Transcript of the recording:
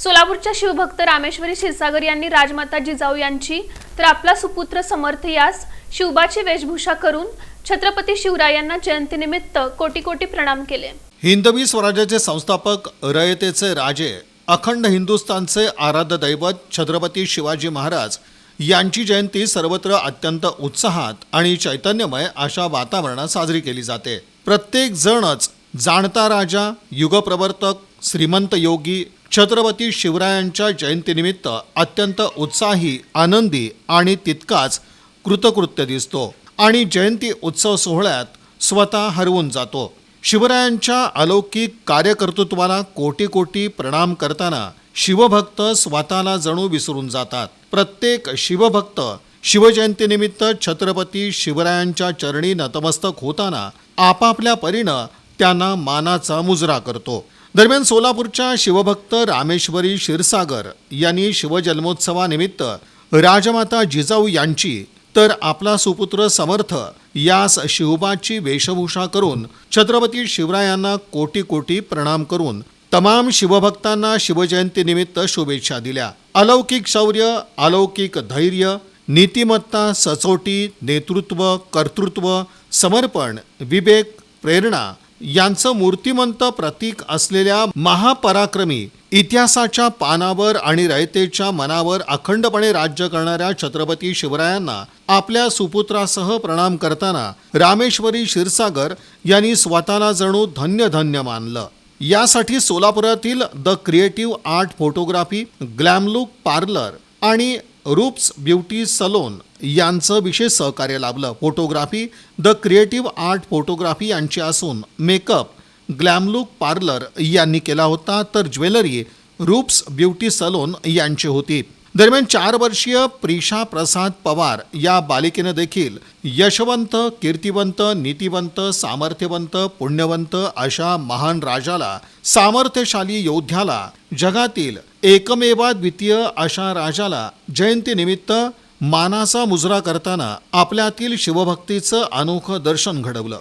सोलापूरच्या शिवभक्त रामेश्वरी क्षीरसागर यांनी राजमाता जिजाऊ यांची तर आपला सुपुत्र समर्थ यास शिवबाची वेशभूषा करून छत्रपती शिवरायांना जयंतीनिमित्त कोटी कोटी प्रणाम केले. हिंदवी स्वराज्याचे संस्थापक रयतेचे राजे अखंड हिंदुस्थानचे आराध्य दैवत छत्रपती शिवाजी महाराज यांची जयंती सर्वत्र अत्यंत उत्साहात आणि चैतन्यमय अशा वातावरणात साजरी केली जाते. प्रत्येक जणच जाणता राजा युगप्रवर्तक श्रीमंत योगी छत्रपती शिवरायांच्या जयंतीनिमित्त अत्यंत उत्साही आनंदी आणि तितकाच कृतकृत्य दिसतो आणि जयंती उत्सव सोहळ्यात स्वतः हरवून जातो. शिवरायांच्या अलौकिक कार्यकर्तृत्वाला कोटी कोटी प्रणाम करताना शिवभक्त स्वतःला जणू विसरून जातात. प्रत्येक शिवभक्त शिवजयंतीनिमित्त छत्रपती शिवरायांच्या चरणी नतमस्तक होताना आपापल्या परीनं त्यांना मानाचा मुजरा करतो. दरम्यान सोलापूरच्या शिवभक्त रामेश्वरी क्षीरसागर यांनी शिवजन्मोत्सवानिमित्त राजमाता जिजाऊ यांची तर आपला सुपुत्र समर्थ यास शिवबाची वेशभूषा करून छत्रपती शिवरायांना कोटी कोटी प्रणाम करून तमाम शिवभक्तांना शिवजयंतीनिमित्त शुभेच्छा दिल्या. अलौकिक शौर्य अलौकिक धैर्य नीतिमत्ता सचोटी नेतृत्व कर्तृत्व समर्पण विवेक प्रेरणा यांचं मूर्तिमंत प्रतीक असलेल्या महापराक्रमी इतिहासाच्या पानावर आणि रयतेच्या मनावर अखंडपणे राज्य करणाऱ्या छत्रपती शिवरायांना आपल्या सुपुत्रासह प्रणाम करताना रामेश्वरी क्षीरसागर यांनी स्वतःला जणू धन्य धन्य मानलं. यासाठी सोलापुरातील the creative art photography glamlook parlour आणि रूप्स ब्युटी सलोन यांचं विशेष सहकार्य लाभलं. Photography the creative art photography यांची असून मेकअप ग्लॅमलुक पार्लर यांनी केला होता तर ज्वेलरी रूप्स ब्युटी सलोन यांची होती. दरम्यान चार वर्षीय प्रिशा प्रसाद पवार या बालिकेनं देखील यशवंत कीर्तिवंत नीतिवंत सामर्थ्यवंत पुण्यवंत अशा महान राजाला सामर्थ्यशाली योद्ध्याला जगातील एकमेवा द्वितीय अशा राजाला जयंतीनिमित्त मानाचा मुजरा करताना आपल्यातील शिवभक्तीचं अनोखं दर्शन घडवलं.